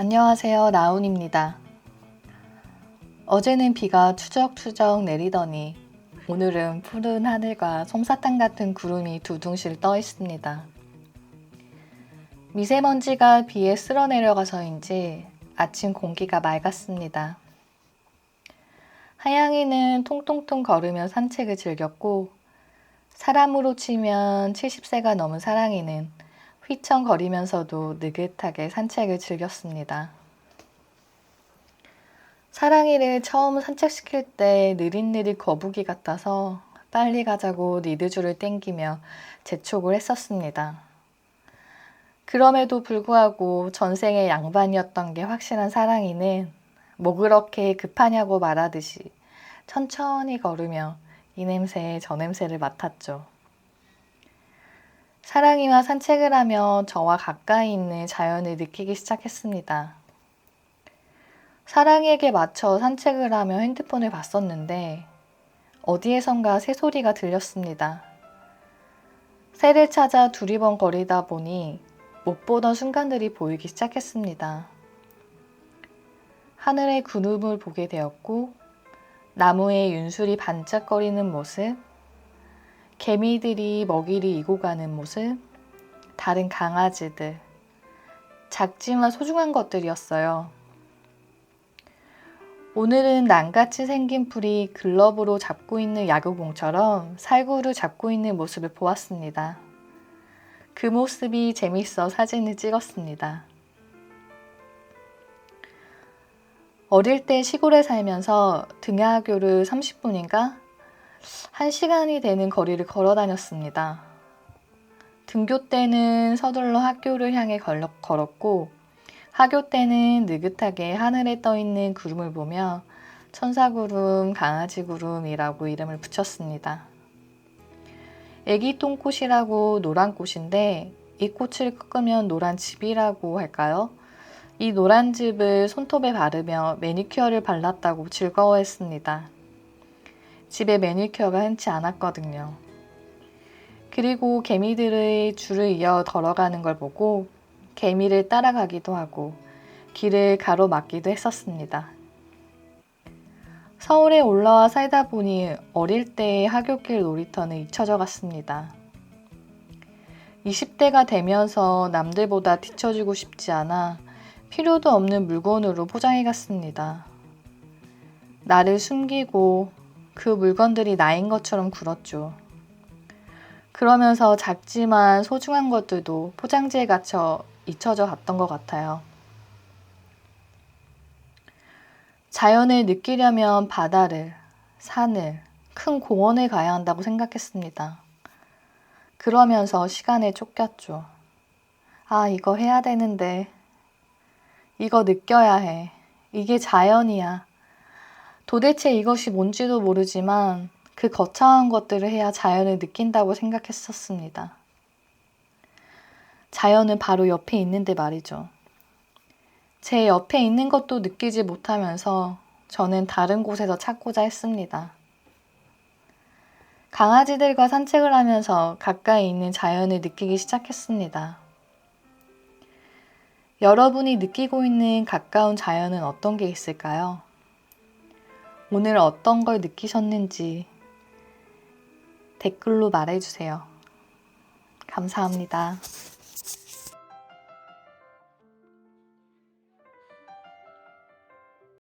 안녕하세요. 라운입니다. 어제는 비가 추적추적 내리더니 오늘은 푸른 하늘과 솜사탕 같은 구름이 두둥실 떠 있습니다. 미세먼지가 비에 쓸어 내려가서인지 아침 공기가 맑았습니다. 하양이는 통통통 걸으며 산책을 즐겼고 사람으로 치면 70세가 넘은 사랑이는 휘청거리면서도 느긋하게 산책을 즐겼습니다. 사랑이를 처음 산책시킬 때 느릿느릿 거북이 같아서 빨리 가자고 리드줄을 땡기며 재촉을 했었습니다. 그럼에도 불구하고 전생의 양반이었던 게 확실한 사랑이는 뭐 그렇게 급하냐고 말하듯이 천천히 걸으며 이 냄새에 저 냄새를 맡았죠. 사랑이와 산책을 하며 저와 가까이 있는 자연을 느끼기 시작했습니다. 사랑이에게 맞춰 산책을 하며 핸드폰을 봤었는데 어디에선가 새소리가 들렸습니다. 새를 찾아 두리번거리다 보니 못 보던 순간들이 보이기 시작했습니다. 하늘의 구름을 보게 되었고 나무에 윤술이 반짝거리는 모습, 개미들이 먹이를 이고 가는 모습, 다른 강아지들, 작지만 소중한 것들이었어요. 오늘은 낭같이 생긴 풀이 글러브로 잡고 있는 야구공처럼 살구를 잡고 있는 모습을 보았습니다. 그 모습이 재밌어 사진을 찍었습니다. 어릴 때 시골에 살면서 등하교를 30분인가 1시간이 되는 거리를 걸어 다녔습니다. 등교 때는 서둘러 학교를 향해 걸었고 하교 때는 느긋하게 하늘에 떠 있는 구름을 보며 천사구름, 강아지구름이라고 이름을 붙였습니다. 애기 똥꽃이라고 노란 꽃인데 이 꽃을 꺾으면 노란 즙이라고 할까요? 이 노란 즙을 손톱에 바르며 매니큐어를 발랐다고 즐거워했습니다. 집에 매니큐어가 흔치 않았거든요. 그리고 개미들의 줄을 이어 걸어가는 걸 보고 개미를 따라가기도 하고 길을 가로막기도 했었습니다. 서울에 올라와 살다 보니 어릴 때의 하굣길 놀이터는 잊혀져 갔습니다. 20대가 되면서 남들보다 뒤처지고 싶지 않아 필요도 없는 물건으로 포장해 갔습니다. 나를 숨기고 그 물건들이 나인 것처럼 굴었죠. 그러면서 작지만 소중한 것들도 포장지에 갇혀 잊혀져 갔던 것 같아요. 자연을 느끼려면 바다를, 산을, 큰 공원에 가야 한다고 생각했습니다. 그러면서 시간에 쫓겼죠. 아, 이거 해야 되는데. 이거 느껴야 해. 이게 자연이야. 도대체 이것이 뭔지도 모르지만 그 거창한 것들을 해야 자연을 느낀다고 생각했었습니다. 자연은 바로 옆에 있는데 말이죠. 제 옆에 있는 것도 느끼지 못하면서 저는 다른 곳에서 찾고자 했습니다. 강아지들과 산책을 하면서 가까이 있는 자연을 느끼기 시작했습니다. 여러분이 느끼고 있는 가까운 자연은 어떤 게 있을까요? 오늘 어떤 걸 느끼셨는지 댓글로 말해주세요. 감사합니다.